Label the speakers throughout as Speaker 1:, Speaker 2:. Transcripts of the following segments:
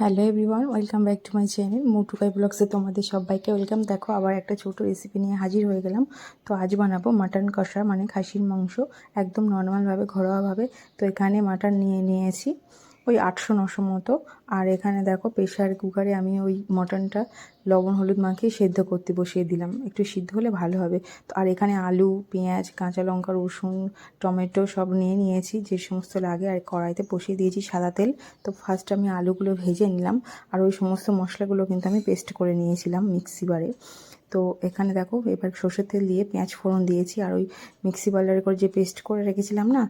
Speaker 1: Hello everyone welcome back to my channel Mutukai ব্লগসে তোমাদের সবাইকে welcome দেখো, আবার একটা ছোট রেসিপি নিয়ে হাজির হয়ে গেলাম। তো আজ বানাবো মাটন কষা মানে খাসির মাংস, একদম নর্মালভাবে ঘরোয়াভাবে তো এখানে মাটন নিয়ে নিয়েছি, ওই আটশো নশো মতো। আর এখানে দেখো প্রেশার কুকারে আমি ওই মটনটা লবণ, হলুদ মাখিয়ে সেদ্ধ করতে বসিয়ে দিলাম। একটু সিদ্ধ হলে ভালো হবে। তো আর এখানে আলু, পেঁয়াজ, কাঁচা লঙ্কা, রসুন, টমেটো সব নিয়ে নিয়েছি। যে সমস্ত লাগে আর কড়াইতে বসিয়ে দিয়েছি সাদা তেল। তো ফার্স্ট আমি আলুগুলো ভেজে নিলাম। আর ওই সমস্ত মশলাগুলো কিন্তু আমি পেস্ট করে নিয়েছিলাম মিক্সি বারে তো এখানে দেখো, এবার সর্ষের তেল দিয়ে পেঁয়াজ ফোড়ন দিয়েছি। আর ওই মিক্সি বাল্ডারে করে যে পেস্ট করে রেখেছিলাম না,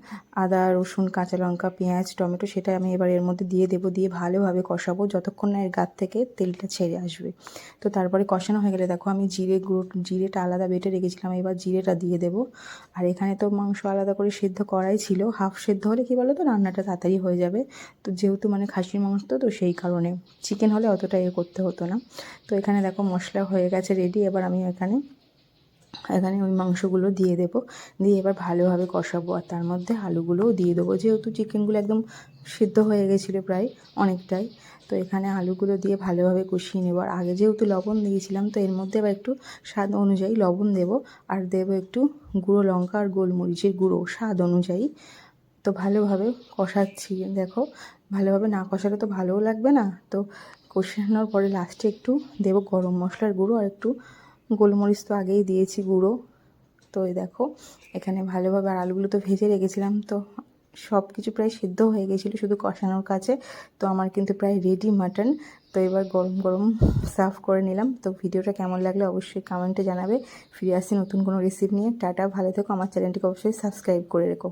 Speaker 1: আদা, রসুন, কাঁচা লঙ্কা, পেঁয়াজ, টমেটো, সেটা আমি এবার এর মধ্যে দিয়ে দেবো। দিয়ে ভালোভাবে কষাবো। যতক্ষণ না এর গাত থেকে তেলটা ছেড়ে আসবে। তো তারপরে কষানো হয়ে গেলে দেখো আমি জিরে গুঁড়ো, জিরেটা আলাদা বেটে রেখেছিলাম, এবার জিরেটা দিয়ে দেবো। আর এখানে তো মাংস আলাদা করে সেদ্ধ করাই ছিল, হাফ সেদ্ধ হলে কী বলো তো রান্নাটা তাড়াতাড়ি হয়ে যাবে। তো যেহেতু মানে খাসির মাংস তো তো সেই কারণে চিকেন হলে অতটা ইয়ে করতে হতো না। তো এখানে দেখো মশলা হয়ে গেছে রেডি এবার আমি এখানে এখানে ওই মাংসগুলো দিয়ে দেবো। দিয়ে এবার ভালোভাবে কষাবো আর তার মধ্যে আলুগুলোও দিয়ে দেবো। যেহেতু চিকেনগুলো একদম সিদ্ধ হয়ে গেছিল প্রায় অনেকটাই, তো এখানে আলুগুলো দিয়ে ভালোভাবে কষিয়ে নেব। আর আগে যেহেতু লবণ দিয়েছিলাম, তো এর মধ্যে এবার একটু স্বাদ অনুযায়ী লবণ দেব আর দেবো একটু গুঁড়ো লঙ্কা আর গোলমরিচের গুঁড়ো স্বাদ অনুযায়ী। তো ভালোভাবে কষাচ্ছি, দেখো। ভালোভাবে না কষালে তো ভালোও লাগবে না। তো কষানোর পরে লাস্টে একটু দেবো গরম মশলার গুঁড়ো আর একটু গোলমরিচ তো আগেই দিয়েছি গুঁড়ো। তো এই দেখো, এখানে ভালোভাবে আর আলুগুলো তো ভেজে রেখেছিলাম। তো সব কিছু প্রায় সিদ্ধ হয়ে গেছিল শুধু কষানোর কাছে। তো আমার কিন্তু প্রায় রেডি মাটন তো এবার গরম গরম সার্ভ করে নিলাম। তো ভিডিওটা কেমন লাগলে অবশ্যই কমেন্টে জানাবে। ফিরে আসি নতুন কোনো রেসিপি নিয়ে। টাটা, ভালো থেকো। আমার চ্যানেলটিকে অবশ্যই সাবস্ক্রাইব করে রেখো।